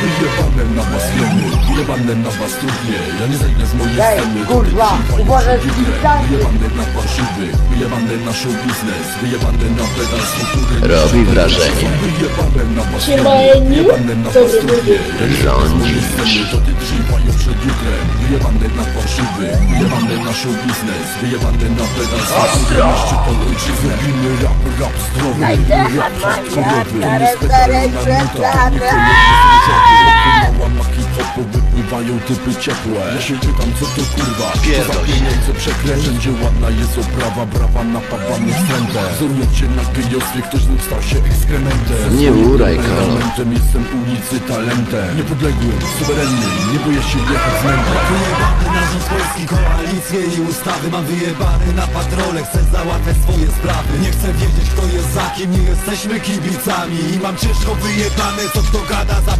wyjebane na was jemy Wyjebane na was trudnie. Ja nie zejdę z mojej Ej, sceny kurwa, uważaj, widzicie? Wyjebane na fałszywy Wyjebane na show biznes Wyjebane na pedal z kultury Robi wrażenie. Wyjebane na was jemy na was Dobry trudnie. Ja nie zejdę z mojej sceny To ty trzymają przed jutrem. Wyjebane na fałszywy Wyjebane na show biznes Wyjebane na pedal z kultury Jeszcze to Robimy rap, rap zdrowy Rap hardkorowy To nie specjalna nuta. Mała hip-hopu wypływają typy ciepłe. Ja się pytam co to kurwa? Co za pieniądze przekręt Wszędzie ładna jest oprawa? Brawa napawamy wstrętem Wzorując się na gejostwie Ktoś znów stał się ekskrementem. Nie uraj, temperamentem Jestem ulicy talentem. Niepodległy, suwerenny Nie boję się jechać z mędrem Wyjebany na rząd polski, koalicje i ustawy. Mam wyjebany na patrole, chcę załatwiać swoje sprawy. Nie chcę wiedzieć kto jest za kim, nie jesteśmy kibicami I mam ciężko wyjebane, co kto gada za